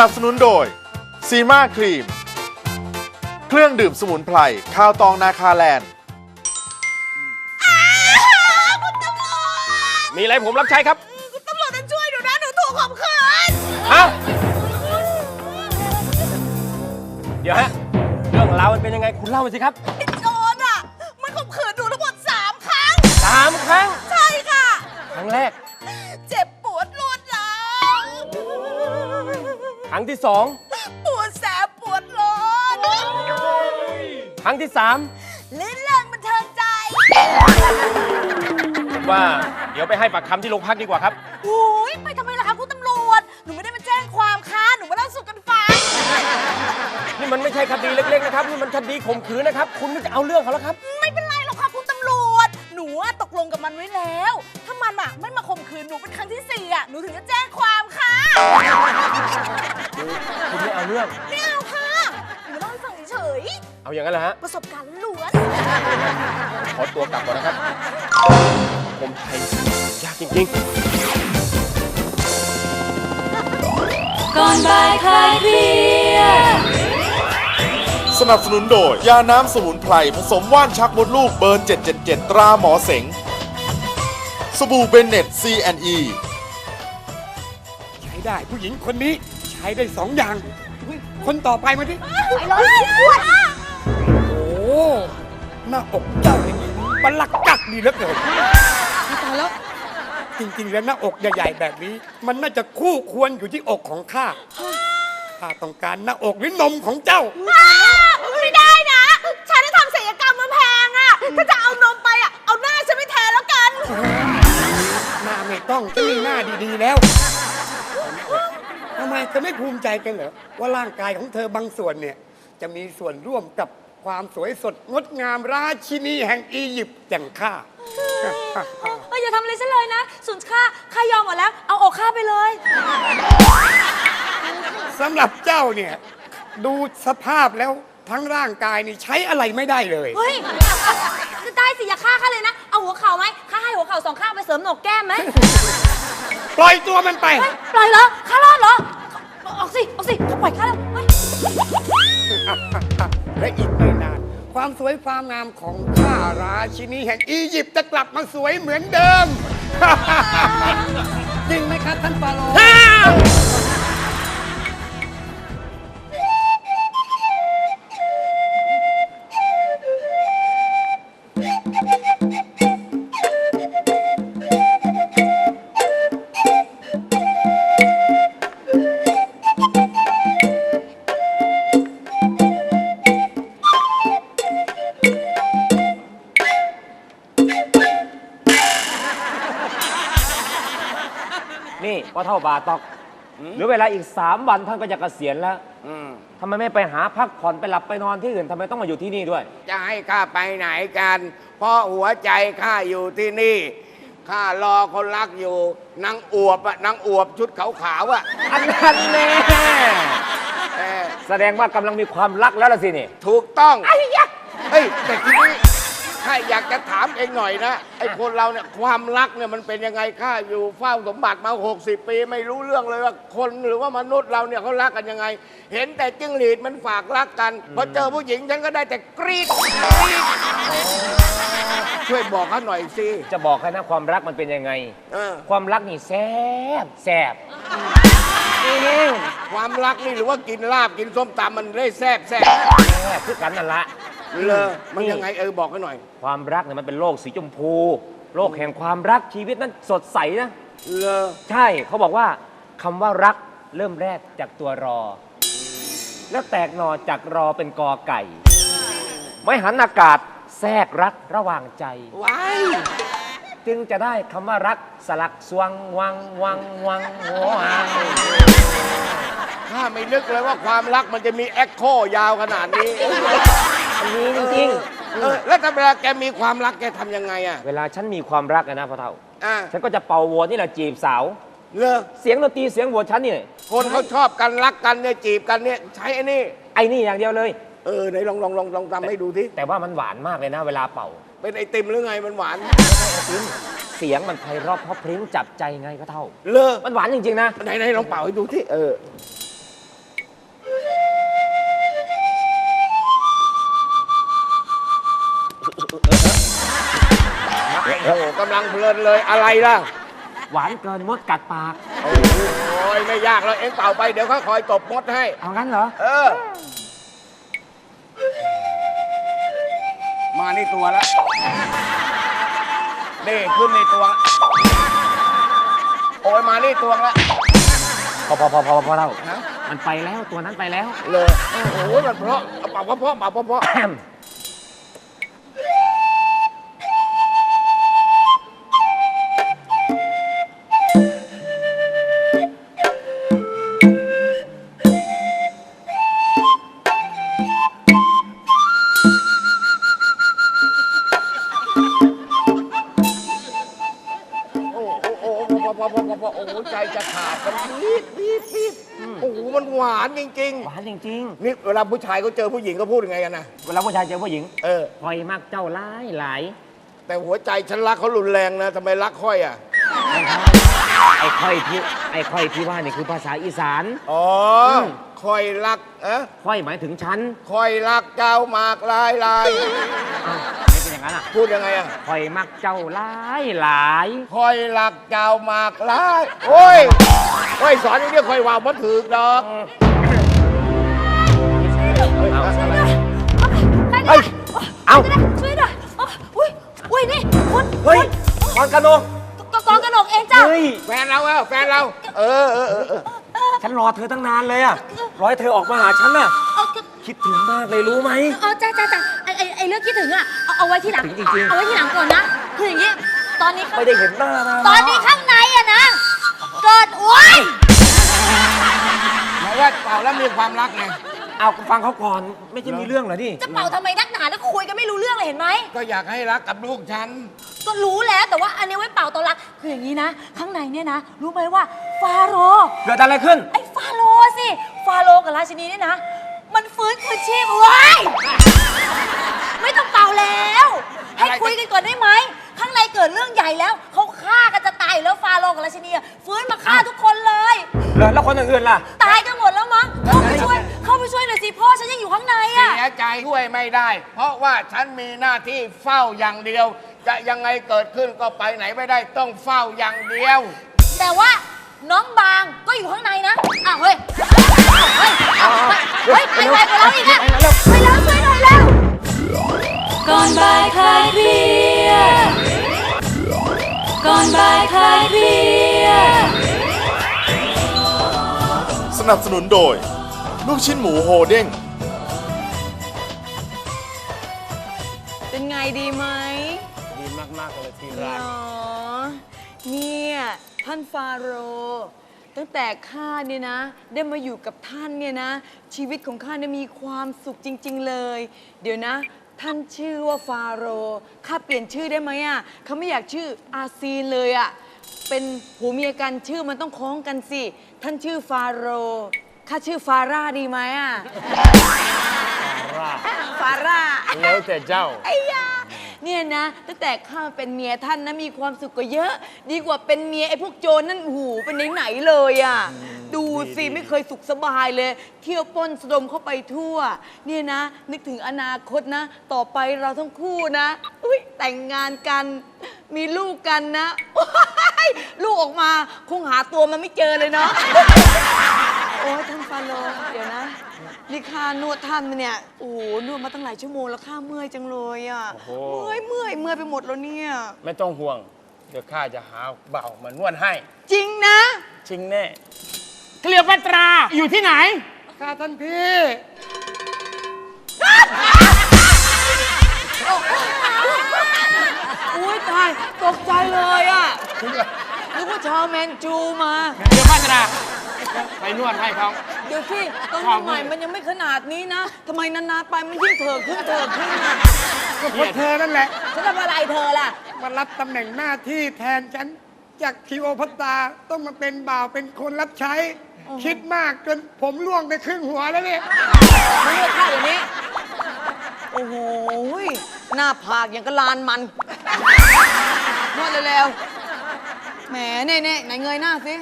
สนับสนุนโดยซีมาครีม เครื่องดื่มสมุนไพรข้าวตองนาคาแลนด์ มีอะไรผมรับใช้ครับตำรวจจะช่วยหนูนะ หนูถูกข่มขืนฮะ เดี๋ยวฮะ เรื่องราวมันเป็นยังไงคุณเล่ามาสิครับไอ้โจรอะ มันข่มขืนหนูทั้งหมดสามครั้ง สามครั้ง ใช่ค่ะ ครั้งแรก รั้งที่สองปวดแสบปวดร้อนครั้งที่สามลิ้นเล่นบันเทิงใจ ผมว่าเดี๋ยวไปให้ปากคำที่โรงพักดีกว่าครับ โอ้ยไปทำไมล่ะคะคุณตำรวจ หนูไม่ได้มาแจ้งความค่ะ หนูมาเล่าสู่กันฟัง นี่มันไม่ใช่คดีเล็กๆนะครับนี่มันคดีข่มขืนนะครับ คุณไม่จะเอาเรื่องเขาแล้วครับ ไม่เป็นไรหรอกค่ะคุณตำรวจ หนูอะตกลงกับมันไว้แล้วถ้า มันอะไม่มาข่มขืนหนูเป็นครั้งที่สี่อะหนูถึงจะแจ้งความค่ะคุณไม่เอาเรื่อง ไม่เอาค่ะหนูเล่าให้ฟังเฉยเอาอย่างนั้นเหรอฮะ ๆประสบการณ์ล้วนขอตัวกลับก่อนนะครับ ผมไทยยากจริงๆ ก่อนบ่ายคลายเครียด สนับสนุนโดย ยาน้ำสมุนไพร ผสมว่านชักมดลูกเบอร์ 777 ตราหมอเสง สบู่เบนเน็ต C&E ใช้ได้ผู้หญิงคนนี้ใช้ได้สองอย่างอุ๊ยคนต่อไปมาดิไปเลยอ้วนโอ้หน้าอกเจ้าอย่างนี้บัลลักกักดีเหลือเกินตายแล้วจริงๆแล้วหน้าอกใหญ่ๆแบบนี้ มันน่าจะคู่ควรอยู่ที่อกของข้าข้าต้องการหน้าอกหรือนมของเจ้าไม่ได้นะ ฉันได้ทำศัลยกรรมมาแพงอะถ้าจะเอานมไปอะเอาหน้าฉันไปแทนแล้วกันหน้าไม่ ต้องจะมีหน้าดีๆแล้วทำไมเธอไม่ภูมิใจกันเหรอว่าร่างกายของเธอบางส่วนเนี่ย จะมีส่วนร่วมกับความสวยสดงดงามราชินีแห่งอียิปต์อย่างข้าเอออย่าทำอะไรฉันเลยนะสุนค่าข้ายอมหมดแล้ว เอาอกข้าไปเลยสำหรับเจ้าเนี่ย ดูสภาพแล้วทั้งร่างกายนี่ใช้อะไรไม่ได้เลยเฮ้ย ได้สิอย่าฆ่าข้าเลยนะ เอาหัวเข่าไหมข้าให้หัวเข่าสองข้างไปเสริมโหนกแก้มไหมปล่อยตัวมันไป เฮ้ยปล่อยเหรอข้ารอดเหรอออกสิออกสิเขาปล่อยข้าแล้วเฮ้ยและอีกไม่นาน ความสวยความงามของข้าราชินีแห่งอียิปต์จะกลับมาสวยเหมือนเดิม จริงไหมครับท่านฟาโรห์ นี่พ่อเท่าบาตอกเหรือเวลาอีก 3 วันท่านก็จะเกษียณแล้วทำไมไม่ไปหาพักผ่อนไปหลับไปนอนที่อื่นทำไมต้องมาอยู่ที่นี่ด้วย จะให้ข้าไปไหนกัน เพราะหัวใจข้าอยู่ที่นี่ข้ารอคนรักอยู่นางอวบอะนางอวบชุดขาวๆอะอันนั้นแน่เออแสดงว่ากำลังมีความรักแล้วล่ะสินี่ ถูกต้องเฮ้ยแต่ทีนี้ ข้าอยากจะถามเองหน่อยนะไอ้คนเราเนี่ยความรักเนี่ยมันเป็นยังไงข้าอยู่เฝ้าสมบัติมา 60 ปี ไม่รู้เรื่องเลยว่าคนหรือว่ามนุษย์เราเนี่ยเขารักกันยังไง เห็นแต่จิ้งหรีดมันฝากรักกันพอเจอผู้หญิงฉันก็ได้แต่กรี๊ดกรี๊ดช่วยบอกเขาหน่อยสิจะบอกให้นะความรักมันเป็นยังไง เออความรักนี่แซ่บแซ่บความรักนี่หรือว่ากินลาบกินส้มตำมันได้แซ่บแซ่บแซ่บคือกันนั่นละ เลยมันยังไงเออบอกให้หน่อย ความรักเนี่ยมันเป็นโลกสีชมพู โลกแห่งความรักชีวิตนั้นสดใสนะเลอใช่เขาบอกว่าคำว่ารักเริ่มแรกจากตัวรอ แล้วแตกหนอจากรอเป็นกอไก่ ไม่หันอากาศแทรกรักระหว่างใจ ว้ายจึงจะได้คำว่ารักสลักสวงวังวังวังวังข้าไม่นึกเลยว่าความรักมันจะมีแอคโคยาวขนาดนี้ อันนี้จริงเออแล้วถ้าเวลาแกมีความรักแกทำยังไงอะๆ เวลาฉันมีความรักอะนะพ่อเท่า อะฉันก็จะเป่าวัวนี่แหละจีบสาว เลอเสียงดนตรีเสียงหัวฉันนี่คนเขาชอบกันรักกันเนี่ยจีบกันเนี่ยใช้ไอ้นี่ ไอ้นี่อย่างเดียวเลย เออไหนลองลองลองลองทำให้ดูทีแต่ว่ามันหวานมากเลยนะ เวลาเป่า เป็นไอติมหรือไงมันหวาน เสียงมันไพเราะเพราะพริ้งจับใจไงพ่อเท่า เลอมันหวานจริงๆนะ ไหนไหนลองเป่าให้ดูที่เออ กำลังเพลินเลยอะไรล่ะ หวานเกินมดกัดปาก โอ้ยไม่ยากแล้วเอ็งเป่าไปเดี๋ยวเขาคอยตบมดให้ เอางั้นเหรอ เออ มานี่ตัวแล้วนี่ขึ้นในตัวโอ้ยมานี่ตัวแล้วพอพอพอพอพอเล่าฮะมันไปแล้วตัวนั้นไปแล้ว เลยโอ้โหมันเพราะเอาเป่าเพราะเป่าเพราะเพราะแอม พอพอพอพอพอโอ้โหใจจะขาดมันปี๊บปี๊บปี๊บโอ้โหมันหวานจริง หวานจริง ๆ นี่เวลาผู้ชายเขาเจอผู้หญิงเขาพูดยังไงกันนะๆ เวลาผู้ชายเจอผู้หญิงเออ คอยมักเจ้าร้ายหลายแต่หัวใจฉันรักเขารุนแรงนะทำไมรักค่อยอะไอ้ค่อยที่ไอ้ค่อยที่ว่านี่คือภาษาอีสานอ๋ออมค่อยรักเอะค่อยหมายถึงฉันค่อยรักเจ้ามากลายลาย อ้าวไม่เป็นอย่างนั้นอะพูดยังไงอะค่อยมักเจ้าร้ายหลายค่อยรักเจ้ามากลายโอ้ยโอ้ยสอนอย่างนี้ค่อยว่าบ่ถือดอกเอาใครเฮ้เนี่ยยเอาช่วยหน่อยอ๋ออุ้ยอุ้ยนี่คุณเฮ้ยกอนกระโดงกกองกระหนกเองจ้ะเฮ้ยแฟนเราอะแฟนเราเออเออเออเออฉันรอเธอตั้งนานเลยอะรอให้เธอออกมาหาฉันน่ะเอาก็คิดถึงมากเลยรู้ไหมเอาจ้าจ้าจ้าไอไอไอเรื่องคิดถึงอะ เอาเอาไว้ที่หลังคิดถึงจริงๆ เอาไว้ที่หลังก่อนนะ คืออย่างนี้ ตอนนี้ข้างไม่ได้เห็นหน้ามาตอนนี้ข้างในอะนะ เกิดอ้วยหมายว่าเป่าแล้วมีความรักไงเอาฟังเขาก่อนไม่ใช่มีเรื่องเหรอนี่จะเป่าทำไมนักหนาแล้วคุยกันไม่รู้เรื่องเลยเห็นไหม ก็อยากให้รักกับลูกฉัน ก็รู้แล้วแต่ว่าอันนี้ไว้เป่าตอนรัก คืออย่างนี้นะ ข้างในเนี่ยนะ รู้ไหมว่าฟาโรห์เกิดอะไรขึ้น ไอ้ฟาโรห์สิ ฟาโรห์กับราชินีเนี่ยนะ มันฟื้นคืนชีพเว้ย ไม่ต้องเป่าแล้ว ให้คุยกันก่อนได้ไหม ข้างในเกิดเรื่องใหญ่แล้ว เขาฆ่ากันจะตายอยู่แล้วฟาโรห์กับราชินีอะฟื้นมาฆ่าทุกคนเลยแล้วแล้วคนอื่นๆล่ะ ตายกันหมดแล้วมั้ง เข้าไปช่วย เข้าไปช่วยหน่อยสิพ่อฉันยังอยู่ข้างในอะ เสียใจช่วยไม่ได้ เพราะว่าฉันมีหน้าที่เฝ้าอย่างเดียว จะยังไงเกิดขึ้นก็ไปไหนไม่ได้ต้องเฝ้าอย่างเดียว แต่ว่าน้องบางก็อยู่ข้างในนะ อ้าวเฮ้ย เฮ้ยเอาไปเฮ้ย ไปไปไปแล้วอีกอะไปแล้วช่วยหน่อยแล้ว ก่อนบ่ายคลายเครียดก่อนบ่ายคลายเครียดสนับสนุนโดย ลูกชิ้นหมูโฮเด้ง เป็นไงดีไหมดีมากๆเลยทีเหรรักอเนี่ยท่านฟาโรห์ตั้งแต่ข้าเนี่ยนะ ได้มาอยู่กับท่านเนี่ยนะ ชีวิตของข้าเนี่ยมีความสุขจริง ๆ เลย เดี๋ยวนะ ท่านชื่อว่าฟาโรห์ข้าเปลี่ยนชื่อได้ไหมอะเขาไม่อยากชื่ออาซีนเลยอะ เป็นผัวเมียกันชื่อมันต้องคล้องกันสิ ท่านชื่อฟาโรห์ข้าชื่อฟาร่าดีไหมอะ ฟาร่า แล้วแต่เจ้า ไอ้ยาเนี่ยนะตั้งแต่ข้าเป็นเมียท่านนะมีความสุขกว่าเยอะ ดีกว่าเป็นเมียไอ้พวกโจรนั่นโอ้โหูเป็นไหนๆเลยอะ ดูสิไม่เคยสุขสบายเลย เที่ยวปล้นสะดมเข้าไปทั่ว เนี่ยนะ นึกถึงอนาคตนะ ต่อไปเราทั้งคู่นะอุ้ยแต่งงานกัน มีลูกกันนะโอ๊ยลูกออกมาคงหาตัวมันไม่เจอเลยเนาะโอ้ยท่านฟาโลเดี๋ยวนะนี่ข้านวดท่านมาเนี่ยโอ้โหนวดมาตั้งหลายชั่วโมงแล้วข้าเมื่อยจังเลยอะเมื่อยเมื่อยเมื่อยไปหมดแล้วเนี่ย ไม่ต้องห่วง เดี๋ยวข้าจะหาเบามานวดให้ จริงนะ จริงแน่ เคลียร์ปัตราอยู่ที่ไหนข้าท่านพี่ อุ้ยตาย ตกใจเลยอะนึกว่าชาวแมนจูมาเดี๋ยวปัตราไปนวดให้เขาเดี๋ยวสิตอนใหม่ๆมันยังไม่ขนาดนี้นะทำไมนานๆไปมันยิ่งเถิดขึ้นเถิดขึ้นอะก็เพราะเธอนั่นแหละ ฉันทำอะไรเธอล่ะ มารับตำแหน่งหน้าที่แทนฉัน จากคิโอพัตตาต้องมาเป็นบ่าวเป็นคนรับใช้ คิดมากจนผมร่วงไปครึ่งหัวแล้วเนี่ยไม่เลือกข้าอย่างนี้ โอ้โหยหน้าผากอย่างกระลานมันนวดเร็วๆแหมเน่ๆไหนเงยหน้าสิ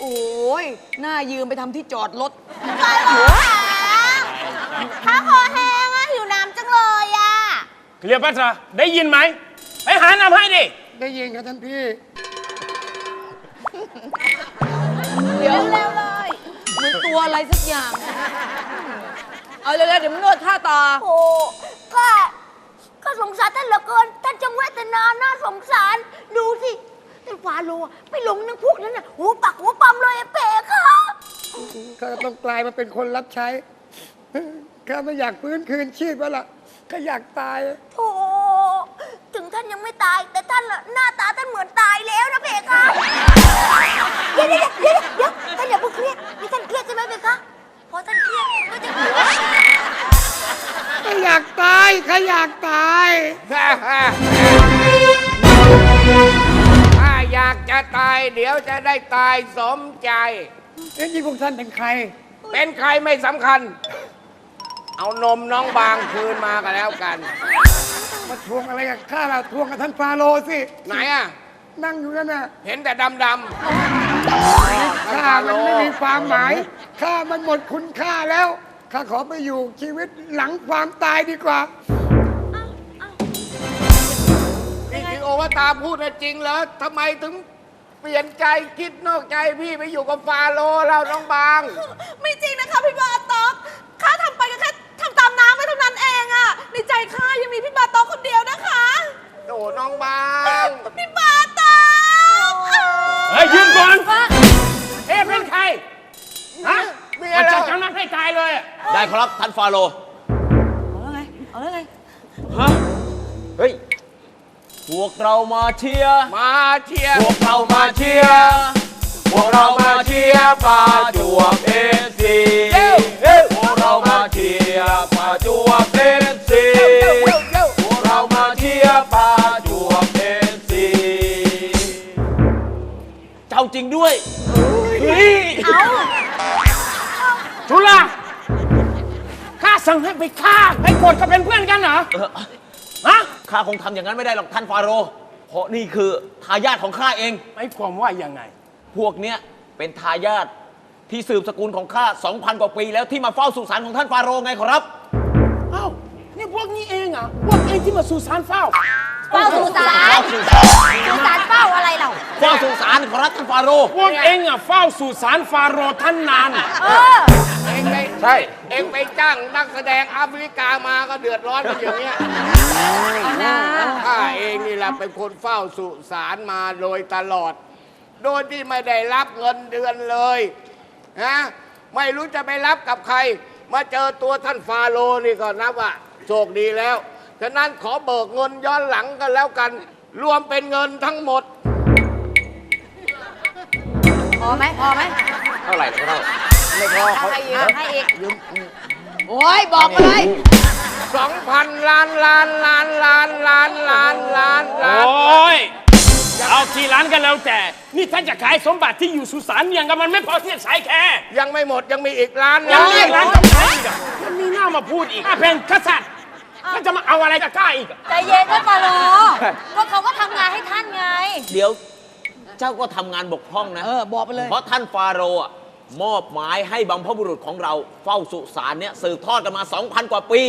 โอ้ยหน้ายืมไปทำที่จอดรถข้าคอแห้งอะหิวน้ำจังเลยอะเคลียร์ปัตราได้ยินไหม ไปหาน้ำให้ดิไได้ยินครับท่านพี่ เดี๋ยวเร็วเลยเหมื อนตัวอะไรสักอย่าง เอาเร็วๆเดี๋ยวมันนวดท่าตาโอ้ข้าข้าสงสารท่านเหลือเกินท่านจงเวทนาน่าสงสาร ดูสิท่านฟาโรห์ไปหลงนังพวกนั้นน่ะหัวปักหัวปั๊มเลยไอ้เป๋ค่ะข้าต้องกลายมาเป็นคนรับใช้ข้าไม่อยากฟื้นคืนชีพแล้วล่ะข้าอยากตาย โธ่ถึงท่านยังไม่ตาย แต่ท่านน่ะหน้าตาท่านเหมือนตายแล้วนะเป๋ค่ะเดี๋ยวเดี๋ยวเดี๋ยวเดี๋ยวท่านอย่าเพิ่งเครียดนี่ท่านเครียดใช่ไหมเป๋ค่ะพอท่านเครียดก็จะหัวข้าอยากตายข้าอยากตาย ถ้าอยากจะตาย เดี๋ยวจะได้ตายสมใจ เอ๊ะนี่พวกท่านเป็นใคร เป็นใครไม่สำคัญ เอานมน้องบางคืนมากันแล้วกัน มาทวงอะไรกับข้าเราทวงกับท่านฟาโรห์สิ ไหนอะ นั่งอยู่นั่นน่ะเห็นแต่ดำดำข้ามันไม่มีความหมายข้ามันหมดคุณค่าแล้วข้าขอไปอยู่ชีวิตหลังความตายดีกว่านี่คือโอวตารพูดนะจริงเหรอทำไมถึงเปลี่ยนใจคิดนอกใจพี่ไปอยู่กับฟาโรห์แล้วน้องบาง ไม่จริงนะคะพี่บาต๊อกข้าทำไปก็แค่ทำตามน้ำไปเท่านั้นเองอะในใจข้ายังมีพี่บาต๊อกคนเดียวนะคะโอ้น้องบางพี่บาต๊อก เฮ้ยยืนก่อนเอ๊ะเป็นใครฮะเมียมาเราจัดจังนั้นให้ตายเลยอะได้ครับท่านฟาโรห์เอาแล้วไง เอาแล้วไง ฮะเฮ้ย พวกเรามาเชียร์มาเชียร์พวกเรามาเชียร์พวกเรามาเชียร์ปาจว สั่งให้ไปฆ่าให้กดก็เป็นเพื่อนกันเหรอฮะข้าคงทำอย่างนั้นไม่ได้หรอกท่านฟาโรห์เพราะนี่คือทายาทของข้าเองไม่ความว่ายังไง พวกเนี้ยเป็นทายาทที่สืบสกุลของข้า2,000 กว่าปีแล้วที่มาเฝ้าสุสานของท่านฟาโรห์ไงขอรับ เอ้านี่พวกนี้เองเหรอะพวกเองที่มาสู่สารเฝ้าเฝ้าสุสานสุสานเฝ้าอะไรเราเฝ้าสุสานขอรับท่านฟาโรห์พวกเองอะเฝ้าสู่สารฟาโรห์ท่านนาน เออ เองไปใช่ เองไปจ้างนักแสดงแอฟริกามาก็เดือดร้อนกันอย่างเงี้ยข้าเองนี่แหละเป็นคนเฝ้าสุสานมาโดยตลอด โดยที่ไม่ได้รับเงินเดือนเลยนะไม่รู้จะไปรับกับใคร มาเจอตัวท่านฟาโรห์นี่ก็นับว่าโชคดีแล้ว ฉะนั้นขอเบิกเงินย้อนหลังกันแล้วกัน รวมเป็นเงินทั้งหมด พอไหมพอไหม เท่าไหร่นะเท่า ไม่พอเขาให้อีกเอาให้อีกโอ้ยบอกมาเลยสองพันล้านล้านล้านล้านล้านล้านล้านโอล้าน้ยเอากี่ล้านกันแล้วแต่ นี่ท่านจะขายสมบัติที่อยู่สุสานอย่างกับมันไม่พอที่จะใช้แค่ ยังไม่หมดยังมีอีกล้านยังมีร้านต้องขายอีกมันมีหน้ามาพูดอีกข้าเป็นกษัตริย์มันจะมาเอาอะไรกับข้าอีกใจเย็นท่านฟาโรห์ก็เขาก็ทำงานให้ท่านไง เดี๋ยว เจ้าก็ทำงานบกพร่องนะ เออ บอกไปเลย เพราะท่านฟาโรห์อะ มอบหมายให้บัมพบุรุษของเราเฝ้าสุสานเนี่ยสืบทอดกันมา 2,000 กว่าปี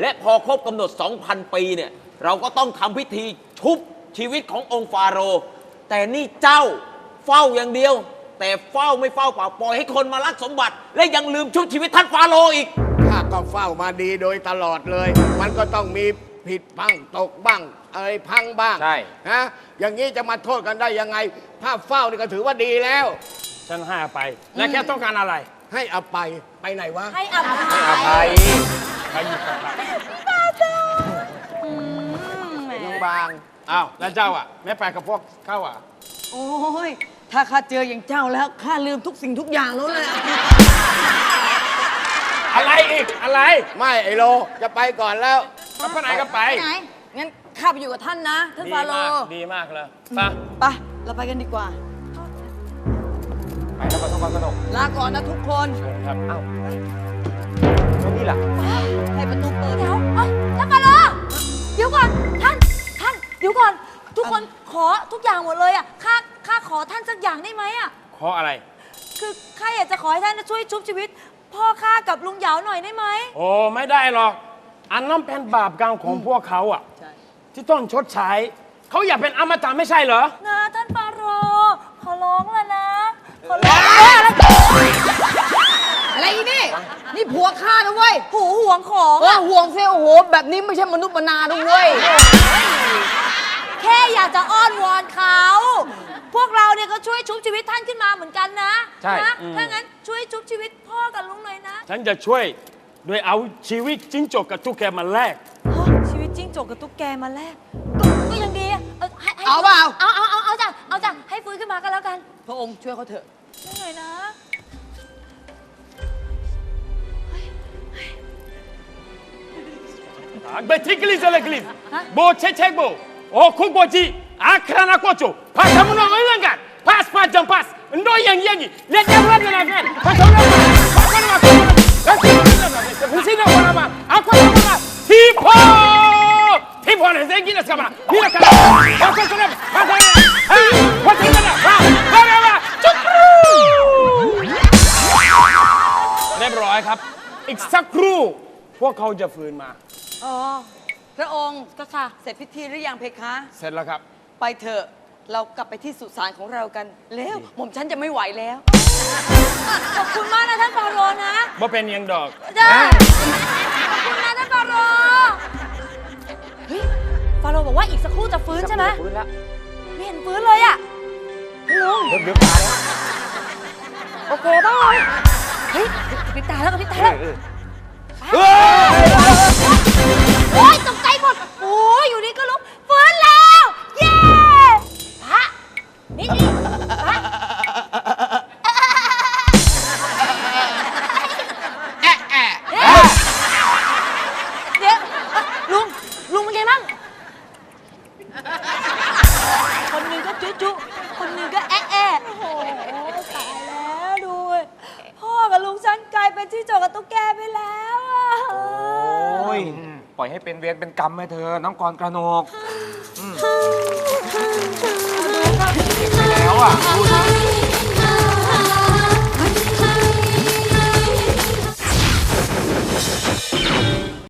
และพอครบกำหนด 2,000 ปีเนี่ยเราก็ต้องทำพิธีชุบชีวิตขององค์ฟาโรห์แต่นี่เจ้าเฝ้าอย่างเดียว แต่เฝ้าไม่เฝ้าเปล่าปล่อยให้คนมาลักสมบัติ และยังลืมชุบชีวิตท่านฟาโรห์อีก ข้าก็เฝ้ามาดีโดยตลอดเลย มันก็ต้องมีผิดบ้างตกบ้างอะไรพังบ้างใช่ฮะอย่างนี้จะมาโทษกันได้ยังไง ถ้าเฝ้านี่ก็ถือว่าดีแล้ว ฉันให้อภัย และแกต้องการอะไร ให้อภัยไปไหนวะ ให้อภัยอภัยใครหยิบอภัยน้องบาง อ้าว แล้วเจ้าอะ ไม่ไปกับพวกเข้าอะ โอ้ย ถ้าข้าเจออย่างเจ้าแล้วข้าลืมทุกสิ่งทุกอย่างแล้วแหละอะไรอีกอะไร ไม่ไอโลจะไปก่อนแล้วไปไหนก็ไปไปไหนงั้นข้าไปอยู่กับท่านนะ ท่านดีฟาโรมากห์ดีมากเลยไปไปเราไปกันดีกว่า ไปแล้วก็ต้องก็ต้องลาก่อนนะทุกคนครับอ้าวแล้วนี่ล่ะให้ประตูเปิดเดี๋ยวเอ้าท่านฟาโรห์เดี๋ยวก่อนท่านท่านเดี๋ยวก่อน ทุกคนขอทุกอย่างหมดเลยอะข้าข้าขอท่านสักอย่างได้ไหมอะ ขออะไร คือข้าอยากจะขอให้ท่านช่วยชุบชีวิต พ่อข้ากับลุงเหยาหน่อยได้ไหมโอ้ไม่ได้หรอก อันนั้นเป็นบาปกรรมของพวกเขาอะใช่ที่ต้องชดใช้ เขาอยากเป็นอมตะไม่ใช่เหรอ นะท่านฟาโรห์ขอร้องแล้วนะข อร้องอะไรอีนี่ นี่ผัวข้านะเว้ยหูห่วงของเออห่วงเซลโอ้โห แบบนี้ไม่ใช่มนุษย์มนานะเว้ย แค่อยากจะอ้อนวอนเขา พวกเราเนี่ยก็ช่วยชุบชีวิตท่านขึ้นมาเหมือนกันนะใช่นะอืม ถ้างั้นช่วยชุบชีวิตพ่อกับลุงหน่อยนะฉันจะช่วยโดยเอาชีวิตจิ้งจกกับตุ๊กแกมาแลก ชีวิตจิ้งจกกับตุ๊กแกมาแลกก็ก็ยังดีอะ เอาให้ให้เอาเปล่า เอาเอาเอาเอาจ้ะเอาจ้ะให้ฟื้นขึ้นมาก็แล้วกันพระองค์ช่วยเขาเถอะช่วยหน่อยนะ Betikli zelekli. Bo çeçek bo. O kuboci. Akrana koço. Pasamuno oyangan. Pas pas jam pas. Ndo yang yangi. Let them run na gan. Pasamuno. Pasamuno pasamuno. Pasamuno. Pusina kona ma. Akwa kona. Tipo. Tipo na zengi na skama. Mira kala. Pasamuno. Pasamuno. Ha. Pasamuno. Ha. Para ma. Chukru. เรี ยบร้อยครับ อีกสักครู่ พวกเขาจะฟื้นมา อ๋อ พระองค์ก็ค่ะ เสร็จพิธีหรือยังเพคะ เสร็จแล้วครับ ไปเถอะ เรากลับไปที่สุสานของเรากันเร็วหม่อมฉันจะไม่ไหวแล้ว ขอบคุณมากนะท่านฟาโรห์นะบ่เป็นหยังดอกจ้า ฟาโรห์บอกว่าอีกสักครู่จะฟื้นใช่ไหมฟื้นแล้วไม่เห็นฟื้นเลยอะลุงเริ่มเลือกตาแล้วโอเคบ้างเลยเฮ้ยกระพริบตาแล้วกระพริบตาแล้วเออโอ้ยตกใจหมดโอ้ยอยู่นี่ก็ลุก เป็นเวรเป็นกรรมไปเธอะน้องกรกระโนกอืมไปแล้วอะดูดิ